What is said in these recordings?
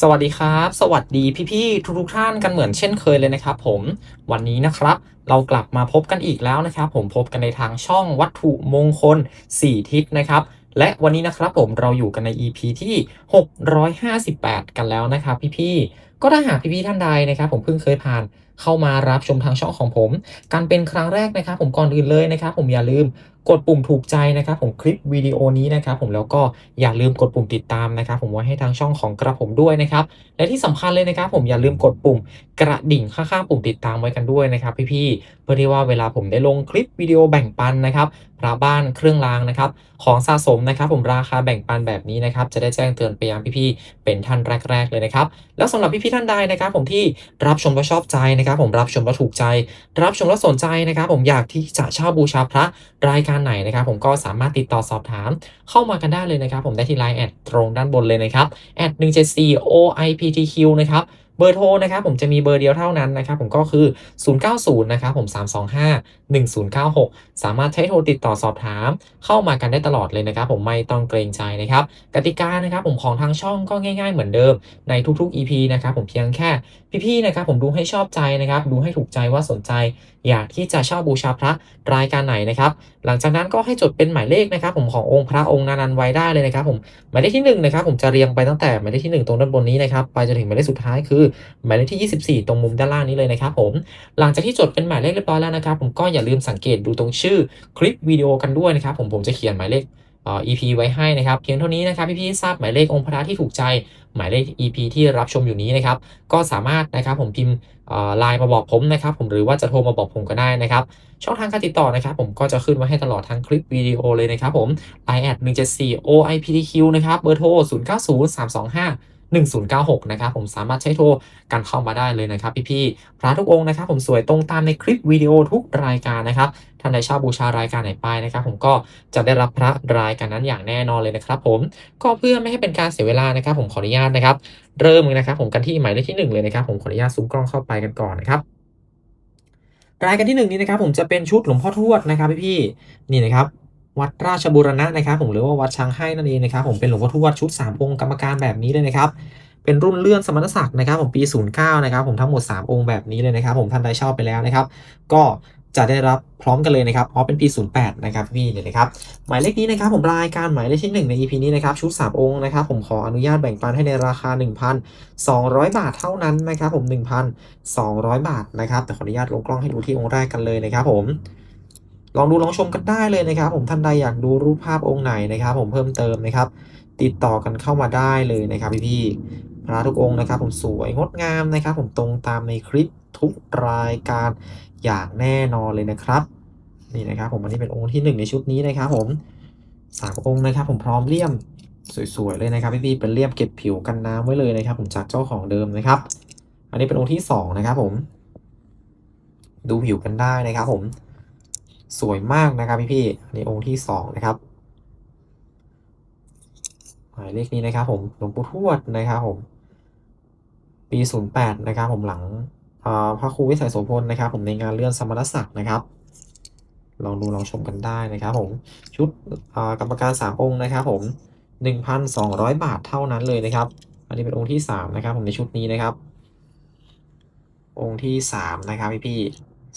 สวัสดีครับ สวัสดีพี่ๆทุกๆท่านกันเหมือนเช่นเคยเลยนะครับผมวันนี้นะครับเรากลับมาพบกันอีกแล้วนะครับ ผมพบกันในทางช่องวัตถุมงคล 4 ทิศนะครับ และวันนี้นะครับผมเราอยู่กันใน EP ที่ 658 กันแล้วนะครับ พี่ๆก็ถ้าหากพี่ๆท่านใดนะครับ ผมเพิ่งเคยผ่านเข้ามารับชมทางช่องของผม การเป็นครั้งแรกนะครับ ผมก่อนอื่นเลยนะครับ ผมอย่าลืม กดปุ่มถูกใจนะครับผมคลิปวิดีโอนี้นะครับผมแล้วก็อย่าลืมกดปุ่มติดตามนะครับผมไว้ให้ทางช่องของกระผมด้วยนะครับและที่สำคัญเลยนะครับผมอย่าลืมกดปุ่มกระดิ่งข้างๆปุ่มติดตามไว้กันด้วยนะครับ พี่ๆเพื่อที่ว่าเวลาผมได้ลงคลิปวิดีโอแบ่งปันนะครับพระบ้านเครื่องรางนะครับของสะสมนะครับผมราคาแบ่งปันแบบนี้นะครับจะได้แจ้งเตือนไปยังพี่ๆเป็นท่านแรก ๆเลยนะครับแล้วสำหรับพี่ๆท่านใดนะครับ ผมที่รับชมแล้วชอบใจนะครับ ผมรับชมแล้วถูกใจ รับชมแล้วสนใจนะครับ ผมอยากที่จะเช่าบูชาพระรายการไหนนะครับ ผมก็สามารถติดต่อสอบถามเข้ามากันได้เลยนะครับ ผมได้ที่ไลน์แอดตรงด้านบนเลยนะครับแอด174 OIPTQ นะครับ เบอร์โทรนะครับผมจะมีเบอร์เดียวเท่านั้นนะครับผมก็คือ 090 นะครับผม 325 1096 สามารถใช้โทรติดต่อสอบถาม เข้ามากันได้ตลอดเลยนะครับผมไม่ต้องเกรงใจนะครับกติกานะครับผมของทางช่องก็ง่าย ๆ เหมือนเดิมในทุกๆ EP นะครับผมเพียงแค่พี่ๆนะครับผมดูให้ชอบใจนะครับดูให้ถูกใจว่าสนใจ อยากที่จะเช่าบูชาพระรายการไหนนะครับหลังจากนั้นก็ให้จดเป็นหมายเลขนะครับผมขององค์พระองค์นั้นๆไว้ได้เลยนะครับผมหมายเลขที่หนึ่งนะครับผมจะเรียงไปตั้งแต่หมายเลขที่หนึ่งตรงด้านบนนี้นะครับไปจนถึงหมายเลขสุดท้ายคือหมายเลขที่ 24 ตรงมุมด้านล่างนี้เลยนะครับผม หลังจากที่จดเป็นหมายเลขเรียบร้อยแล้วนะครับ ผมก็อย่าลืมสังเกตดูตรงชื่อคลิปวิดีโอกันด้วยนะครับ ผมผมจะเขียนหมายเลขเอ่อ EP ไว้ให้นะครับเพียงเท่านี้นะครับพี่ๆทราบหมายเลของค์พระที่ถูกใจ หมายเลข EP ที่รับชมอยู่นี้นะครับ ก็สามารถนะครับผมพิมพ์ไลน์มาบอกผมนะครับ ผมหรือว่าจะโทรมาบอกผมก็ได้นะครับ ช่องทางการติดต่อนะครับ ผมก็จะขึ้นไว้ให้ตลอดทั้งคลิปวิดีโอเลยนะครับผม i แอด174 OIPTQ นะครับเบอร์โทร090 325 1096นะครับผมสามารถใช้โทรกันเข้ามาได้เลยนะครับพี่ๆพระทุกองค์นะครับผมสวยตรงตามในคลิปวิดีโอทุกรายการนะครับท่านใดช่าบูชารายการไหนไปนะครับ ผมก็จะได้รับพระรายการนั้นอย่างแน่นอนเลยนะครับ ผมก็เพื่อไม่ให้เป็นการเสียเวลานะครับ ผมขออนุญาตนะครับ เริ่มนะครับผมกันที่หมายเลขที่หนึ่งเลยนะครับ ผมขออนุญาตซูมกล้องเข้าไปกันก่อนนะครับรายการที่หนึ่งนี้นะครับ ผมจะเป็นชุดหลวงพ่อทวดนะครับพี่ๆนี่นะครับ วัดราชบูรณะนะครับผมหรือว่าวัดช้างให้นั่นเองนะครับผมเป็นหลวงพ่อทวดชุด 3 องค์กรรมการแบบนี้เลยนะครับเป็นรุ่นเลื่อนสมณศักดิ์นะครับผมปี 09นะครับผมทั้งหมด 3 องค์แบบนี้เลยนะครับผมท่านใดชอบไปแล้วนะครับ ก็จะได้รับพร้อมกันเลยนะครับอ๋อเป็นปี 08 นะครับพี่เนี่ยนะครับหมายเลขนี้นะครับผมรายการหมายเลขที่ 1 ใน EP นี้นะครับชุด 3 องค์นะครับผมขออนุญาตแบ่งปันให้ในราคา 1,200 บาทเท่านั้นนะครับผม 1,200 บาทนะครับแต่ขออนุญาตลงกล้องให้ดูที่องค์แรกกันเลยนะครับผม ลองดูลองชมกันได้เลยนะครับ ผมท่านใดอยากดูรูปภาพองค์ไหนนะครับ ผมเพิ่มเติมนะครับ ติดต่อกันเข้ามาได้เลยนะครับพี่ๆพระทุกองค์นะครับ ผมสวยงดงามนะครับ ผมตรงตามในคลิปทุกรายการอย่างแน่นอนเลยนะครับนี่นะครับ ผมอันนี้เป็นองค์ที่หนึ่งในชุดนี้นะครับ ผมสามองค์นะครับ ผมพร้อมเลี่ยมสวยๆเลยนะครับพี่ๆเป็นเลี่ยมเก็บผิวกันน้ำไว้เลยนะครับ ผมจากเจ้าของเดิมนะครับ อันนี้เป็นองค์ที่สองนะครับ ผม ดูผิวกันได้นะครับ ผม สวยมากนะครับพี่ๆอันนี้องค์ที่สองนะครับหมายเลขนี้นะครับผมหลวงปู่ทวดนะครับผม ปี08นะครับผมหลังพระครูวิสัยโสพลนะครับ ผมในงานเลื่อนสมณศักดิ์นะครับลองดูลองชมกันได้นะครับผมชุดกรรมการ3องค์นะครับผม1,200บาทเท่านั้นเลยนะครับ อันนี้เป็นองค์ที่3นะครับ ผมในชุดนี้นะครับ องค์ที่3นะครับพี่พี่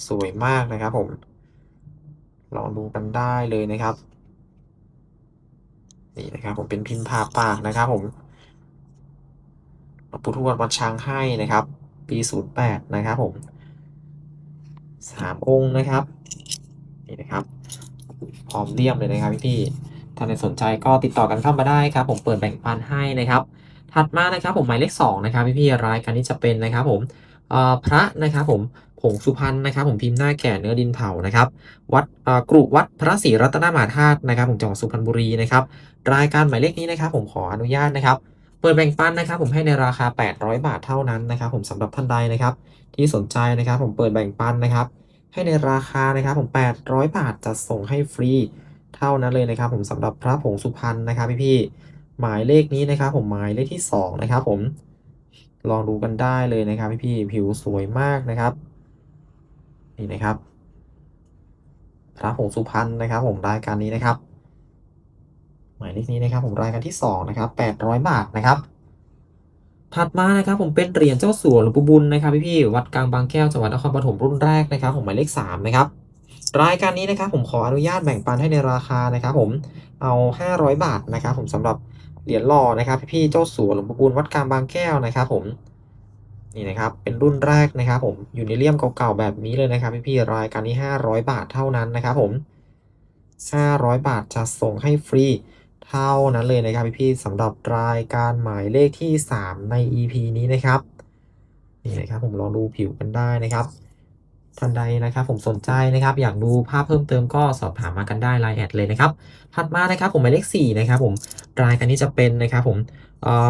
สวยมากนะครับผม ลองดูกันได้เลยนะครับ นี่นะครับ ผมเป็นพิมพ์ผ่าปากนะครับ ผมหลวงปู่ทวดวัดช้างให้นะครับ ปี08นะครับ ผมสามองค์นะครับ นี่นะครับพร้อมเลี่ยมเลยนะครับพี่ๆถ้าใครสนใจก็ติดต่อกันเข้ามาได้ครับ ผมเปิดแบ่งปันให้นะครับ ถัดมานะครับ ผมหมายเลข2นะครับพี่ๆรายการนี้จะเป็นนะครับ ผมพระนะครับ ผม ผงสุพรรณนะครับ ผมพิมพ์หน้าแก่เนื้อดินเผานะครับ วัดกรุวัดพระศรีรัตนมหาธาตุนะครับ ผมจังหวัดสุพรรณบุรีนะครับ รายการหมายเลขนี้นะครับ ผมขออนุญาตนะครับ เปิดแบ่งปันนะครับ ผมให้ในราคา 800 บาทเท่านั้นนะครับ ผมสำหรับท่านใดนะครับ ที่สนใจนะครับ ผมเปิดแบ่งปันนะครับ ให้ในราคานะครับ ผม 800 บาทจะส่งให้ฟรีเท่านั้นเลยนะครับ ผมสำหรับพระผงสุพรรณนะครับพี่ๆหมายเลขนี้นะครับ ผมหมายเลขที่2นะครับ ผมลองดูกันได้เลยนะครับพี่ๆผิวสวยมากนะครับ นี่นะครับพระผงสุพรรณนะครับ ผมรายการนี้นะครับ หมายเลขนี้นะครับ ผมรายการที่2นะครับ800 บาทนะครับ ถัดมานะครับ ผมเป็นเหรียญเจ้าสัวหลวงปู่บุญนะครับพี่ๆวัดกลางบางแก้วจังหวัดนครปฐมรุ่นแรกนะครับ ผมหมายเลขสามนะครับรายการนี้นะครับผมขออนุญาตแบ่งปันให้ในราคานะครับ ผมเอา 500 บาทนะครับ ผมสำหรับเหรียญหล่อนะครับ พี่ๆเจ้าสัวหลวงปู่บุญวัดกลางบางแก้วนะครับ ผม นี่นะครับ เป็นรุ่นแรกนะครับผมอยู่ในเลี่ยมเก่าๆแบบนี้เลยนะครับพี่ๆรายการนี้ 500 บาทเท่านั้นนะครับผม 500 บาทจะส่งให้ฟรีเท่านั้นเลยนะครับพี่ๆสำหรับรายการหมายเลขที่ 3 ใน EP นี้นะครับนี่นะครับผมลองดูผิวกันได้นะครับท่านใดนะครับผมสนใจนะครับ อยากดูภาพเพิ่มเติมก็สอบถามมากันได้ไลน์แอดเลยนะครับถัดมานะครับผมหมายเลข4นะครับผมรายการนี้จะเป็นนะครับผมเอ่อ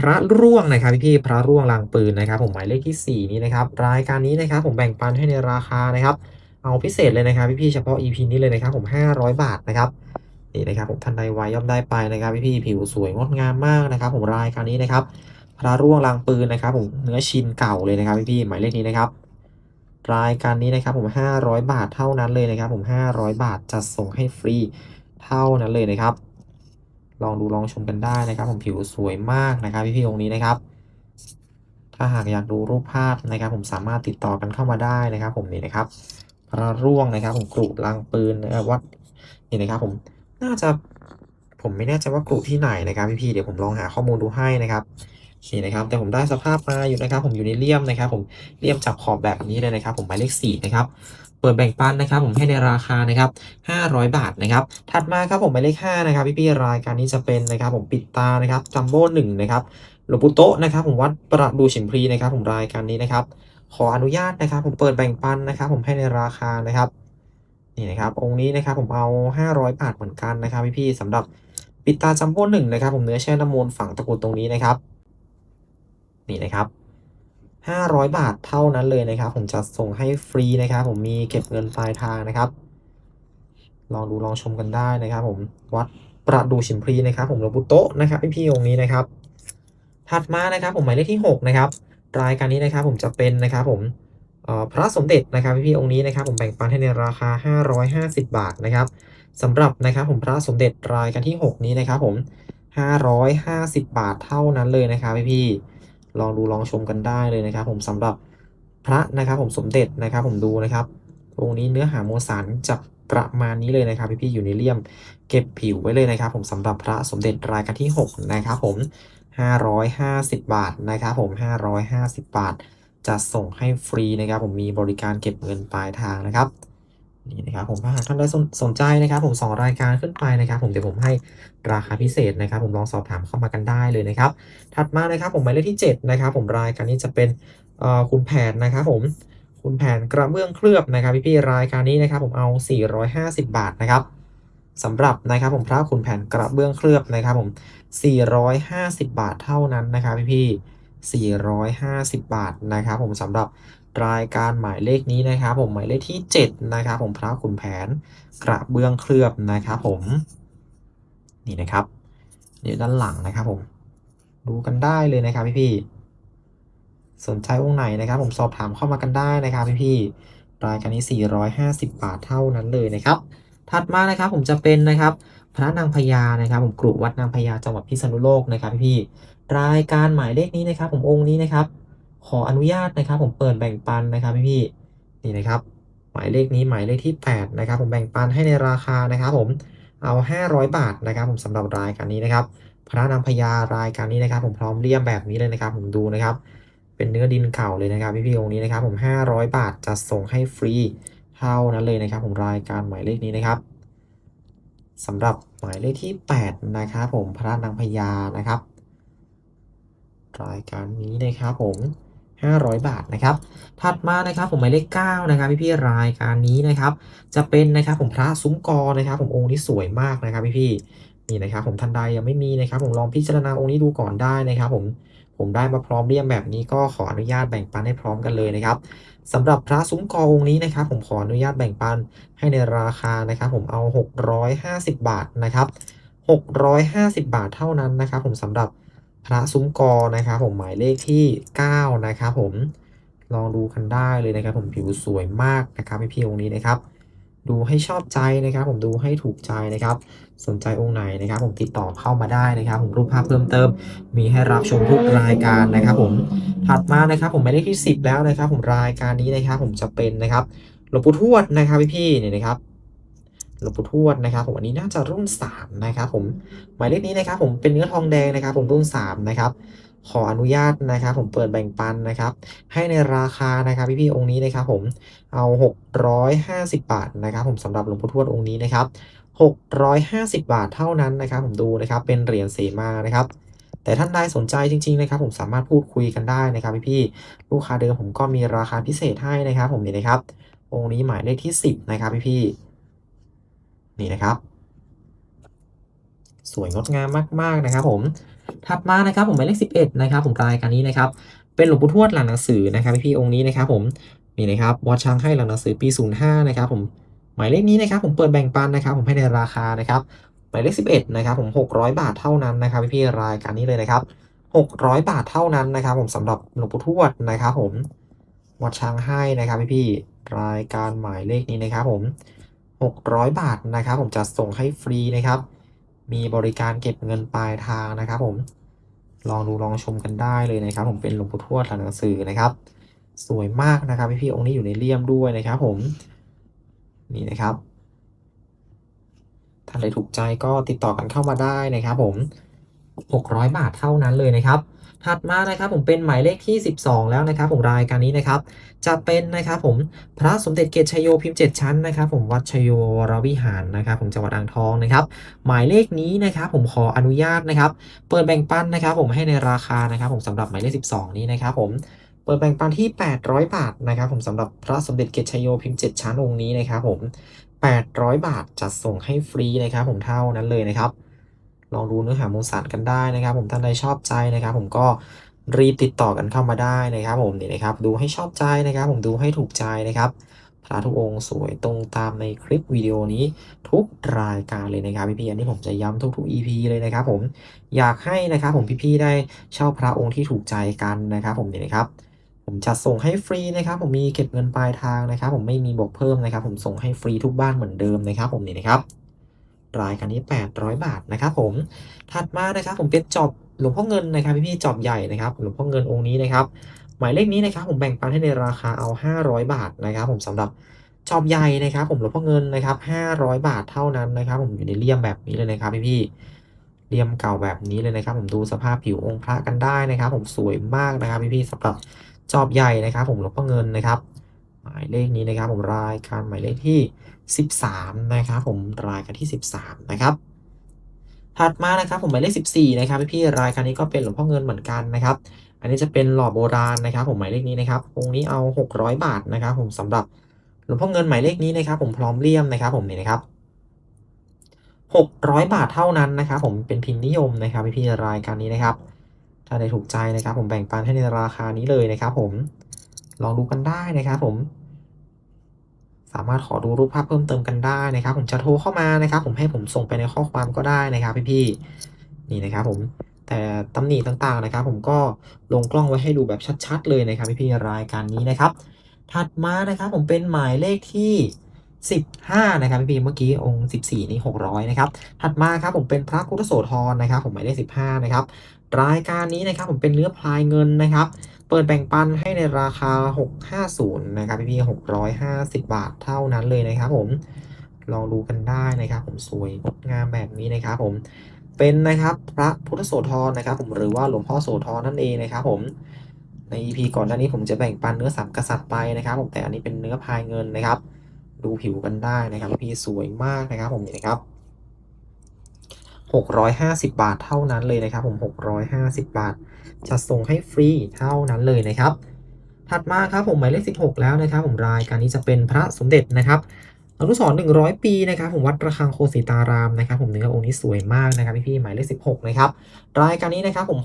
พระร่วงนะครับพี่ๆพระร่วงลางปืนนะครับ ผมหมายเลขที่ 4 นี้นะครับรายการนี้นะครับ ผมแบ่งปันให้ในราคานะครับ เอาพิเศษเลยนะครับพี่ๆเฉพาะ EP นี้เลยนะครับ ผม 500 บาทนะครับนี่นะครับผมท่านใดไวย่อมได้ไปนะครับพี่พี่ผิวสวยงดงามมากนะครับ ผมรายการนี้นะครับ พระร่วงลางปืนนะครับ ผมเนื้อชินเก่าเลยนะครับพี่พี่หมายเลขนี้นะครับ รายการนี้นะครับ ผม 500 บาทเท่านั้นเลยนะครับ ผม 500 บาทจัดส่งให้ฟรีเท่านั้นเลยนะครับ ลองดูลองชมกันได้นะครับผมผิวสวยมากนะครับพี่พี่ๆองค์นี้นะครับ ถ้าหากอยากดูรูปภาพนะครับ ผมสามารถติดต่อกันเข้ามาได้นะครับ ผมนี่นะครับ พระร่วงนะครับ ผมกรุลางปืนนะวัดนี่นะครับ ผมน่าจะผมไม่แน่ใจว่ากรุที่ไหนนะครับพี่ๆเดี๋ยวผมลองหาข้อมูลดูให้นะครับนี่นะครับแต่ผมได้สภาพมาอยู่นะครับ ผมอยู่ในเลี่ยมนะครับ ผมเลี่ยมจับขอบแบบนี้เลยนะครับ ผมหมายเลข4นะครับ เปิดแบ่งปันนะครับผมให้ในราคานะครับ500 บาทนะครับถัดมาครับผมหมายเลข5นะครับพี่ๆรายการนี้จะเป็นนะครับผมปิดตานะครับจัมโบ้หนึ่งนะครับหลวงปู่โตะนะครับผมวัดประดูฉิมพลีนะครับผมรายการนี้นะครับขออนุญาตนะครับผมเปิดแบ่งปันนะครับผมให้ในราคานะครับนี่นะครับองค์นี้นะครับผมเอา 500 บาทเหมือนกันนะครับพี่ๆสำหรับปิดตาจัมโบ้หนึ่งนะครับผมเนื้อแช่น้ำมนต์ฝังตะกุดตรงนี้นะครับนี่นะครับ 500 บาทเท่านั้นเลยนะครับ ผมจะส่งให้ฟรีนะครับ ผมมีเก็บเงินปลายทางนะครับ ลองดูลองชมกันได้นะครับ ผมวัดประดูฉิมพลีนะครับ ผมหลวงปู่โตะนะครับพี่ๆองค์นี้นะครับ ถัดมานะครับ ผมหมายเลขที่ 6 นะครับ รายการนี้นะครับ ผมจะเป็นนะครับ ผมพระสมเด็จนะครับพี่ๆองค์นี้นะครับ ผมแบ่งปันให้ในราคา 550 บาทนะครับสำหรับนะครับ ผมพระสมเด็จรายการที่ 6 นี้นะครับ ผม 550 บาทเท่านั้นเลยนะครับพี่ๆ ลองดูลองชมกันได้เลยนะครับ ผมสำหรับพระนะครับผมสมเด็จนะครับ ผมดูนะครับองค์นี้เนื้อหาโมสารจะประมาณนี้เลยนะครับพี่ๆอยู่ในเลี่ยมเก็บผิวไว้เลยนะครับ ผมสำหรับพระสมเด็จรายการที่ 6 นะครับผม 550 บาทนะครับผม 550 บาท จะส่งให้ฟรีนะครับ ผมมีบริการเก็บเงินปลายทางนะครับ นี่นะครับผมถ้าหากท่านใดสนสนใจนะครับ ผมสองรายการขึ้นไปนะครับ ผมเดี๋ยวผมให้ราคาพิเศษนะครับ ผมลองสอบถามเข้ามากันได้เลยนะครับ ถัดมานะครับผมหมายเลขที่ 7 นะครับ ผมรายการนี้จะเป็นคุณแผนนะครับ ผมคุณแผนกระเบื้องเคลือบนะครับพี่ๆรายการนี้นะครับ ผมเอา 450 บาทนะครับสำหรับนะครับ ผมพระขุนแผนกระเบื้องเคลือบนะครับ ผม 450 บาทเท่านั้นนะครับพี่พี่450 บาทนะครับ ผมสำหรับ รายการหมายเลขนี้นะครับ ผมหมายเลขที่ 7 นะครับผมพระขุนแผนกระเบื้องเคลือบนะครับผมนี่นะครับ เดี๋ยวด้านหลังนะครับผม ดูกันได้เลยนะครับพี่พี่ๆสนใจองค์ไหนนะครับ ผมสอบถามเข้ามากันได้นะครับพี่พี่ๆรายการนี้ 450 บาทเท่านั้นเลยนะครับ ถัดมานะครับผมจะเป็นนะครับ พระนางพญานะครับ ผมกรุวัดนางพญาจังหวัดพิษณุโลกนะครับพี่ๆรายการหมายเลขนี้นะครับ ผมองค์นี้นะครับ ขออนุญาตนะครับ ผมเปิดแบ่งปันนะครับพี่ๆนี่นะครับ หมายเลขนี้หมายเลขที่ 8 นะครับ ผมแบ่งปันให้ในราคานะครับ ผมเอา 500 บาทนะครับ ผมสำหรับรายการนี้นะครับพระนางพญารายการนี้นะครับ ผมพร้อมเลี่ยมแบบนี้เลยนะครับ ผมดูนะครับ เป็นเนื้อดินเก่าเลยนะครับ พี่ๆองค์นี้นะครับ ผม 500 บาทจะส่งให้ฟรีเท่านั้นเลยนะครับ ผมรายการหมายเลขนี้นะครับสำหรับหมายเลขที่ 8 นะครับผมพระนางพญานะครับ รายการนี้นะครับผม 500 บาทนะครับ ถัดมานะครับผมหมายเลข9นะครับพี่ๆรายการนี้นะครับ จะเป็นนะครับผมพระซุ้มกอนะครับผมองค์นี้สวยมากนะครับพี่ๆนี่นะครับผมทันใดยังไม่มีนะครับ ผมลองพิจารณาองค์นี้ดูก่อนได้นะครับ ผมผมได้มาพร้อมเรียมแบบนี้ก็ขออนุญาตแบ่งปันให้พร้อมกันเลยนะครับสำหรับพระซุ้มกอองค์นี้นะครับ ผมขออนุญาตแบ่งปันให้ในราคานะครับ ผมเอา 650 บาทนะครับ 650 บาทเท่านั้นนะครับ ผมสำหรับ พระซุ้มกอนะครับผมหมายเลขที่ 9 นะครับผมลองดูกันได้เลยนะครับ ผมผิวสวยมากนะครับพี่ๆองค์นี้นะครับ ดูให้ชอบใจนะครับ ผมดูให้ถูกใจนะครับ สนใจองค์ไหนนะครับ ผมติดต่อเข้ามาได้นะครับ ผมรูปภาพเพิ่มเติม มีให้รับชมทุกรายการนะครับ ผมถัดมานะครับ ผมหมายเลขที่ 10 แล้วนะครับ ผมรายการนี้นะครับ ผมจะเป็นนะครับหลวงปู่ทวดนะครับพี่ๆเนี่ยนะครับ หลวงปู่ทวดนะครับผมอันนี้น่าจะรุ่น3นะครับผมหมายเลขนี้นะครับผมเป็นเนื้อทองแดงนะครับ ผมรุ่น3นะครับขออนุญาตนะครับ ผมเปิดแบ่งปันนะครับ ให้ในราคานะครับพี่ๆองค์นี้นะครับ ผมเอา 650 บาทนะครับ ผมสำหรับหลวงปู่ทวดองค์นี้นะครับ 650 บาทเท่านั้นนะครับ ผมดูนะครับเป็นเหรียญเสมานะครับ แต่ท่านใดสนใจจริง ๆ นะครับ ผมสามารถพูดคุยกันได้นะครับ พี่ๆลูกค้าเดิมผมก็มีราคาพิเศษให้นะครับ ผมนี่นะครับ องค์นี้หมายเลขที่ 10 นะครับพี่ๆ นี่นะครับ สวยงดงามมากๆนะครับ ผมถัดมานะครับผมหมายเลข11นะครับ ผมรายการนี้นะครับ เป็นหลวงปู่ทวดหลังหนังสือนะครับพี่ๆองค์นี้นะครับ ผมนี่นะครับวัดช้างให้หลังหนังสือปี05นะครับผมหมายเลขนี้นะครับ ผมเปิดแบ่งปันนะครับ ผมให้ในราคานะครับหมายเลข11นะครับ ผม600บาทเท่านั้นนะครับพี่ๆรายการนี้เลยนะครับ600บาทเท่านั้นนะครับ ผมสำหรับหลวงปู่ทวดนะครับ ผมวัดช้างให้นะครับพี่ๆรายการหมายเลขนี้นะครับ ผม 600 บาทนะครับ ผมจะส่งให้ฟรีนะครับ มีบริการเก็บเงินปลายทางนะครับ ผมลองดูลองชมกันได้เลยนะครับ ผมเป็นหลวงปู่ทวดหลังหนังสือนะครับ สวยมากนะครับพี่ๆองค์นี้อยู่ในเลี่ยมด้วยนะครับ ผมนี่นะครับท่านใดถูกใจก็ติดต่อกันเข้ามาได้นะครับ ผม 600 บาทเท่านั้นเลยนะครับ ถัดมานะครับผมเป็นหมายเลขที่ 12 แล้วนะครับผมรายการนี้นะครับ จะเป็นนะครับผมพระสมเด็จเกศชโยพิมพ์ 7 ชั้นนะครับผมวัดชโยวรวิหารนะครับผมจังหวัดอ่างทองนะครับ หมายเลขนี้นะครับผมขออนุญาตนะครับ เปิดแบ่งปันนะครับ ผมให้ในราคานะครับ ผมสำหรับหมายเลข 12 นี้นะครับ ผมเปิดแบ่งปันที่ 800 บาทนะครับผมสำหรับพระสมเด็จเกศชโยพิมพ์ 7 ชั้นองค์นี้นะครับผม800 บาทจัดส่งให้ฟรีนะครับผมเท่านั้นเลยนะครับ ลองดูเนื้อหามูลสารกันได้นะครับ ผมท่านใดชอบใจนะครับ ผมก็รีบติดต่อกันเข้ามาได้นะครับผมนี่นะครับ ดูให้ชอบใจนะครับ ผมดูให้ถูกใจนะครับพระทุกองค์สวยตรงตามในคลิปวิดีโอนี้ทุกรายการเลยนะครับพี่ๆอันนี้ผมจะย้ำทุกๆ EP เลยนะครับ ผมอยากให้นะครับ ผมพี่ๆได้เช่าพระองค์ที่ถูกใจกันนะครับ ผมนี่นะครับ ผมจะส่งให้ฟรีนะครับ ผมมีเก็บเงินปลายทางนะครับ ผมไม่มีบวกเพิ่มนะครับ ผมส่งให้ฟรีทุกบ้านเหมือนเดิมนะครับ ผมนี่นะครับ รายการนี้ 800 บาทนะครับผมถัดมานะครับผมเป็นจอบหลวงพ่อเงินนะครับพี่ๆจอบใหญ่นะครับหลวงพ่อเงินองค์นี้นะครับหมายเลขนี้นะครับผมแบ่งปันให้ในราคาเอา 500 บาทนะครับผมสำหรับจอบใหญ่นะครับผมหลวงพ่อเงินนะครับ500 บาทเท่านั้นนะครับผมอยู่ในเลี่ยมแบบนี้เลยนะครับพี่ๆเลี่ยมเก่าแบบนี้เลยนะครับ ผมดูสภาพผิวองค์พระกันได้นะครับ ผมสวยมากนะครับพี่ๆสำหรับจอบใหญ่นะครับ ผมหลวงพ่อเงินนะครับ หมายเลขนี้นะครับ ผมรายการหมายเลขที่ 13 นะครับผมรายการที่ 13 นะครับ ถัดมานะครับผมหมายเลข 14 นะครับพี่ๆรายการนี้ก็เป็นหลวงพ่อเงินเหมือนกันนะครับ อันนี้จะเป็นหล่อโบราณนะครับ ผมหมายเลขนี้นะครับองค์นี้เอา 600 บาทนะครับ ผมสำหรับหลวงพ่อเงินหมายเลขนี้นะครับ ผมพร้อมเลี่ยมนะครับ ผมนี่นะครับ600 บาทเท่านั้นนะครับ ผมเป็นพิมพ์นิยมนะครับพี่ๆรายการนี้นะครับ ถ้าได้ถูกใจนะครับ ผมแบ่งปันให้ในราคานี้เลยนะครับ ผมลองดูกันได้นะครับ ผมามารถขอดูรูปภาพเพิ่มเติมกันได้นะครับ ผมจะโทรเข้ามานะครับ ผมให้ผมส่งไปในข้อความก็ได้นะครับพี่ๆนี่นะครับผมแต่ตำหนิต่างๆนะครับ ผมก็ลงกล้องไว้ให้ดูแบบชัด ๆ เลยนะครับพี่ๆรายการนี้นะครับ ถัดมานะครับผมเป็นหมายเลขที่ 15 นะครับพี่ๆเมื่อกี้องค์ 14 นี่ 600 นะครับ ถัดมาครับผมเป็นพระพุทธโสธรนะครับ ผมหมายเลข 15 นะครับ รายการนี้นะครับผมเป็นเนื้อพลายเงินนะครับ เปิดแบ่งปันให้ในราคา 650 นะครับพี่ๆ650 บาทเท่านั้นเลยนะครับผม ลองดูกันได้นะครับ ผมสวยงดงามแบบนี้นะครับ ผม เป็นนะครับพระพุทธโสธรนะครับ ผมหรือว่าหลวงพ่อโสธรนั่นเองนะครับ ผม ใน EP ก่อนหน้านี้ผมจะแบ่งปันเนื้อสามกษัตริย์ไปนะครับ ผมแต่อันนี้เป็นเนื้อพายเงินนะครับ ดูผิวกันได้นะครับพี่สวยมากนะครับ ผมนี่นะครับ650 บาทเท่านั้นเลยนะครับ ผม 650 บาท จะส่งให้ฟรีเท่านั้นเลยนะครับ ถัดมาครับผมหมายเลข 16 แล้วนะครับ ผมรายการนี้จะเป็นพระสมเด็จนะครับอนุสรณ์100 ปีนะครับผมวัดระฆังโคสิตารามนะครับผมเนื้อองค์นี้สวยมากนะครับพี่ๆหมายเลข 16 นะครับรายการนี้นะครับผม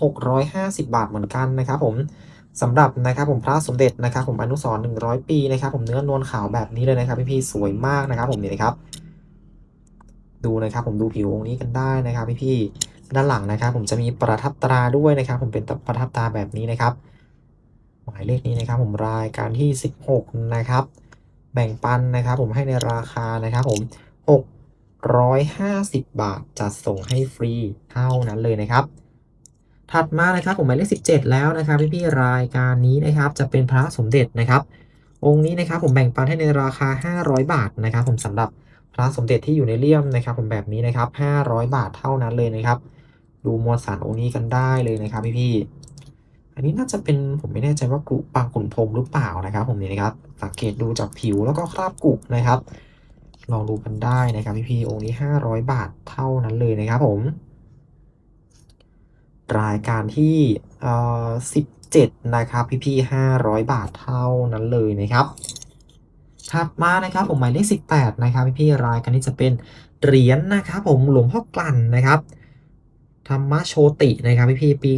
650 บาทเหมือนกันนะครับผมสำหรับนะครับผมพระสมเด็จนะครับผมอนุสรณ์100 ปีนะครับผมเนื้อนวลขาวแบบนี้เลยนะครับพี่ๆสวยมากนะครับผมนี่นะครับ ดูนะครับผมดูผิวองค์นี้กันได้นะครับพี่ๆ ด้านหลังนะครับ ผมจะมีประทับตราด้วยนะครับ ผมเป็นประทับตราแบบนี้นะครับ หมายเลขนี้นะครับ ผมรายการที่ 16 นะครับ แบ่งปันนะครับ ผมให้ในราคานะครับ ผม 650 บาทจัดส่งให้ฟรีเท่านั้นเลยนะครับ ถัดมานะครับผมหมายเลข 17 แล้วนะครับพี่ๆรายการนี้นะครับ จะเป็นพระสมเด็จนะครับองค์นี้นะครับผมแบ่งปันให้ในราคา 500 บาทนะครับ ผมสำหรับพระสมเด็จที่อยู่ในเลี่ยมนะครับ ผมแบบนี้นะครับ 500 บาทเท่านั้นเลยนะครับ ดูมวลสารองค์นี้กันได้เลยนะครับพี่ๆอันนี้น่าจะเป็นผมไม่แน่ใจว่ากุปางขุนพรหมหรือเปล่านะครับ ผมนี่นะครับ สังเกตดูจากผิวแล้วก็คราบกุนะครับ ลองดูกันได้นะครับพี่ๆองค์นี้ 500 บาทเท่านั้นเลยนะครับผม รายการที่เอ่อ17 นะครับพี่ๆ500 บาทเท่านั้นเลยนะครับถัดมานะครับผมหมายเลข18 นะครับพี่ๆรายการนี้จะเป็นเหรียญนะครับ ผมหลวงพ่อกลั่นนะครับ ธรรมโชตินะครับพี่พีปี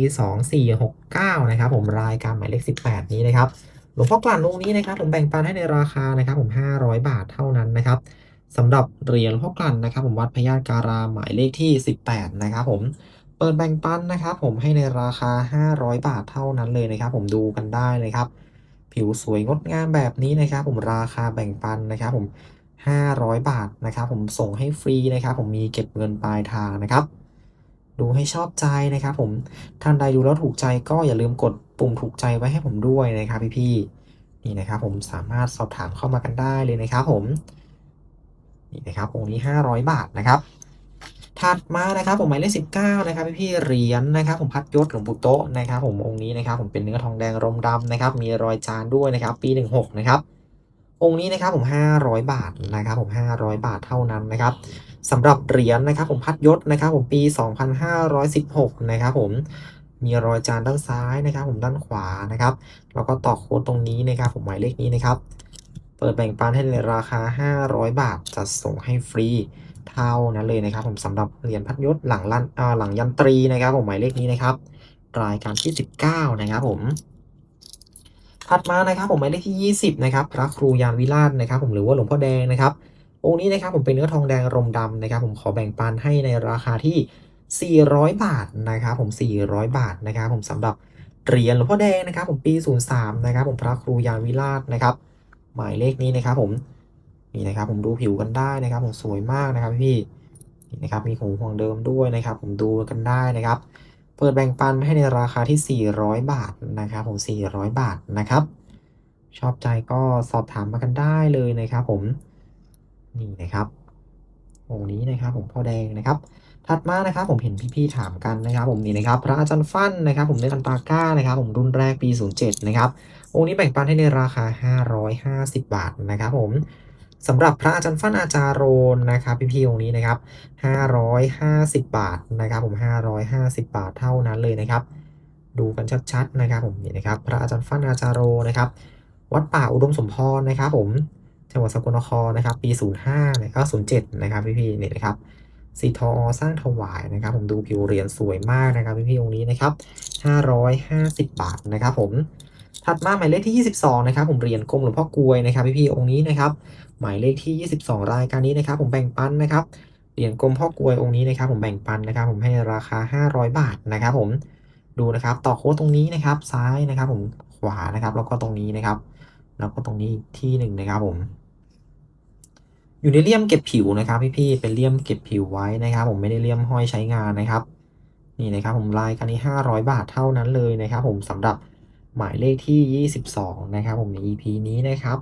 2469 นะครับผมรายการหมายเลข 18 นี้นะครับหลวงพ่อกลั่นองค์นี้นะครับผมแบ่งปันให้ในราคานะครับผม 500 บาทเท่านั้นนะครับสำหรับเหรียญหลวงพ่อกลั่นนะครับผมวัดพญาการามหมายเลขที่ 18 นะครับผมเปิดแบ่งปันนะครับผมให้ในราคา 500 บาทเท่านั้นเลยนะครับผมดูกันได้นะครับผิวสวยงดงามแบบนี้นะครับผมราคาแบ่งปันนะครับผม 500 บาทนะครับผมส่งให้ฟรีนะครับผมมีเก็บเงินปลายทางนะครับ ดูให้ชอบใจนะครับผมท่านใดดูแล้วถูกใจก็อย่าลืมกดปุ่มถูกใจไว้ให้ผมด้วยนะครับพี่ๆนี่นะครับผมสามารถสอบถามเข้ามากันได้เลยนะครับผมนี่นะครับองค์นี้ 500 บาทนะครับถัดมานะครับผมหมายเลข19นะครับพี่ๆเหรียญนะครับผมพัดยศหลวงปู่โตนะครับผมองค์นี้นะครับผมเป็นเนื้อทองแดงรมดำนะครับมีรอยจานด้วยนะครับปี16นะครับ องค์นี้นะครับผม 500 บาทนะครับผม 500 บาทเท่านั้นนะครับสำหรับเหรียญนะครับผมพัดยศนะครับผมปี 2516 นะครับผมมีรอยจานด้านซ้ายนะครับ ผมด้านขวานะครับแล้วก็ต่อโค้ดตรงนี้นะครับ ผมหมายเลขนี้นะครับ เปิดแบ่งปันให้ในราคา 500 บาทจัดส่งให้ฟรีเท่านั้นเลยนะครับ ผมสำหรับเหรียญพัดยศหลังลันอ่าหลังยันตรีนะครับ ผมหมายเลขนี้นะครับ รายการที่ 19 นะครับผม ถัดมานะครับผมหมายเลขที่ 20นะครับพระครูยานวิราชนะครับ ผมหรือว่าหลวงพ่อแดงนะครับองค์นี้นะครับผมเป็นเนื้อทองแดงรมดำนะครับ ผมขอแบ่งปันให้ในราคาที่ 400 บาทนะครับผม 400 บาทนะครับ ผมสำหรับเหรียญหลวงพ่อแดงนะครับ ผมปี 03 นะครับ ผมพระครูยานวิราชนะครับ หมายเลขนี้นะครับ ผมนี่นะครับ ผมดูผิวกันได้นะครับ ผมสวยมากนะครับพี่นี่นะครับมีของห่วงเดิมด้วยนะครับ ผมดูกันได้นะครับ ปิดแบ่งปันให้ในราคาที่ 400 บาทนะครับผม400 บาทนะครับ ชอบใจก็สอบถามมากันได้เลยนะครับผมนี่นะครับองค์นี้นะครับผมพ่อแดงนะครับ ถัดมานะครับผมเห็นพี่ๆถามกันนะครับ ผมนี่นะครับ พระอาจารย์ฟั่นนะครับ ผมเนื้อกันตาก้านะครับ ผมรุ่นแรกปี 07 นะครับองค์นี้แบ่งปันให้ในราคา 550 บาทนะครับ ผม สำหรับพระอาจารย์ฟั่นอาจารย์โรนนะครับพี่ๆองค์นี้นะครับ 550 บาทนะครับผม 550 บาทเท่านั้นเลยนะครับ ดูกันชัดๆนะครับผมนี่นะครับ พระอาจารย์ฟั่นอาจารย์โรนะครับ วัดป่าอุดมสมพรนะครับผมจังหวัดสกลนครนะครับ ปี 05นะครับ07 นะครับพี่ๆนี่นะครับสีทอสร้างถวายนะครับ ผมดูผิวเหรียญสวยมากนะครับพี่ๆองค์นี้นะครับ 550 บาทนะครับผมถัดมาหมายเลขที่ 22 นะครับ ผมเหรียญกรมหลวงพ่อกลวยนะครับพี่ๆองค์นี้นะครับ หมายเลขที่ 22 รายการนี้นะครับ ผมแบ่งปันนะครับเหรียญกรมพ่อกลวยองค์นี้นะครับ ผมแบ่งปันนะครับ ผมให้ราคา 500 บาทนะครับผมดูนะครับต่อโค้ดตรงนี้นะครับ ซ้ายนะครับ ผมขวานะครับ แล้วก็ตรงนี้นะครับ แล้วก็ตรงนี้ที่หนึ่งนะครับ ผม อยู่ในเลี่ยมเก็บผิวนะครับ พี่ๆเป็นเลี่ยมเก็บผิวไว้นะครับ ผมไม่ได้เลี่ยมห้อยใช้งานนะครับ นี่นะครับ ผมรายการนี้ 500 บาทเท่านั้นเลยนะครับ ผมสำหรับหมายเลขที่ 22 นะครับ ผมใน EP นี้นะครับ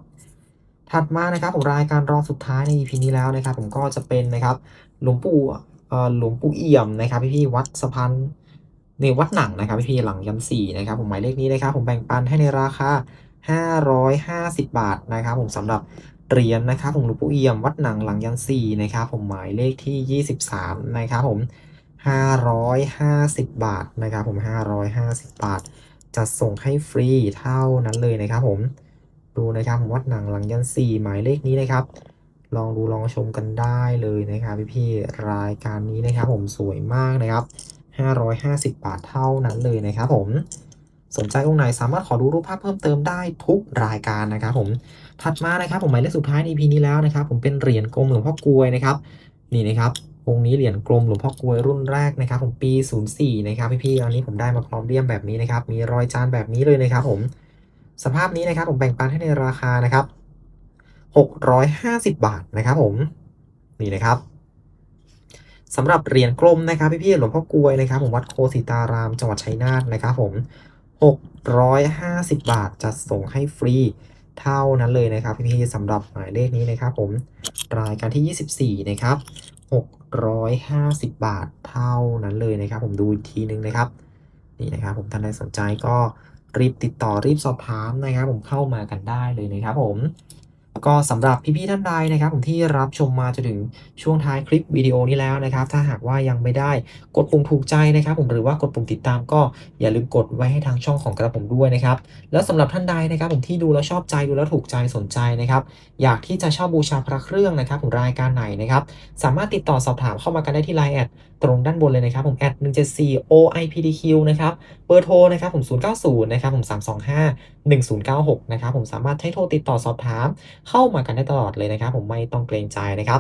ถัดมานะครับผมรายการรองสุดท้ายใน EP นี้แล้วนะครับ ผมก็จะเป็นนะครับหลวงปู่เอ่อหลวงปู่เอี่ยมนะครับ พี่ๆวัดสะพานในวัดหนังนะครับพี่ๆหลังยันสี่นะครับ ผมหมายเลขนี้นะครับ ผมแบ่งปันให้ในราคา 550 บาทนะครับ ผมสำหรับเหรียญนะครับผมหลวงปู่เอี่ยมวัดหนังหลังยันสี่นะครับ ผมหมายเลขที่ 23 นะครับผม 550 บาทนะครับ ผม 550 บาทจะส่งให้ฟรีเท่านั้นเลยนะครับผม ดูนะครับผมวัดหนังหลังยันสี่หมายเลขนี้นะครับ ลองดูลองชมกันได้เลยนะครับพี่ๆรายการนี้นะครับ ผมสวยมากนะครับ550 บาทเท่านั้นเลยนะครับ ผมสนใจองค์ไหนสามารถขอดูรูปภาพเพิ่มเติมได้ทุกรายการนะครับผมถัดมานะครับ ผมหมายเลขสุดท้ายใน EP นี้แล้วนะครับ ผมเป็นเหรียญกลมหลวงพ่อกลวยนะครับ นี่นะครับองค์นี้เหรียญกลมหลวงพ่อกลวยรุ่นแรกนะครับ ผมปี 04 นะครับพี่ๆอันนี้ผมได้มาพร้อมเลี่ยมแบบนี้นะครับ มีรอยจานแบบนี้เลยนะครับ ผม สภาพนี้นะครับผมแบ่งปันให้ในราคานะครับ 650 บาทนะครับผม นี่นะครับสำหรับเหรียญกลมนะครับพี่ๆหลวงพ่อกลวยนะครับผมวัดโคสิตารามจังหวัดชัยนาทนะครับผม 650 บาทจะส่งให้ฟรีเท่านั้นเลยนะครับพี่ๆสำหรับหมายเลขนี้นะครับผมรายการที่ 24 นะครับ 650 บาทเท่านั้นเลยนะครับ ผมดูอีกทีนึงนะครับ นี่นะครับผมท่านใดสนใจก็ รีบติดต่อรีบสอบถามนะครับ ผมเข้ามากันได้เลยนะครับผมก็สำหรับพี่ๆท่านใดนะครับ ผมที่รับชมมาจนถึงช่วงท้ายคลิปวิดีโอนี้แล้วนะครับ ถ้าหากว่ายังไม่ได้กดปุ่มถูกใจนะครับ ผมหรือว่ากดปุ่มติดตามก็อย่าลืมกดไว้ให้ทางช่องของกระผมด้วยนะครับ แล้วสำหรับท่านใดนะครับ ผมที่ดูแล้วชอบใจดูแล้วถูกใจสนใจนะครับ อยากที่จะเช่าบูชาพระเครื่องนะครับ ผมรายการไหนนะครับ สามารถติดต่อสอบถามเข้ามากันได้ที่ Line แอด ตรงด้านบนเลยนะครับผมแอด174 OIPDQ นะครับเบอร์โทรนะครับผม090นะครับผม325 1096นะครับผมสามารถใช้โทรติดต่อสอบถาม เข้ามากันได้ตลอดเลยนะครับ ผมไม่ต้องเกรงใจนะครับ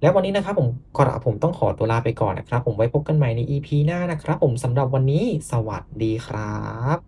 และวันนี้นะครับผมกระผมต้องขอตัวลาไปก่อนนะครับ ผมไว้พบกันใหม่ใน EP หน้านะครับ ผมสำหรับวันนี้สวัสดีครับ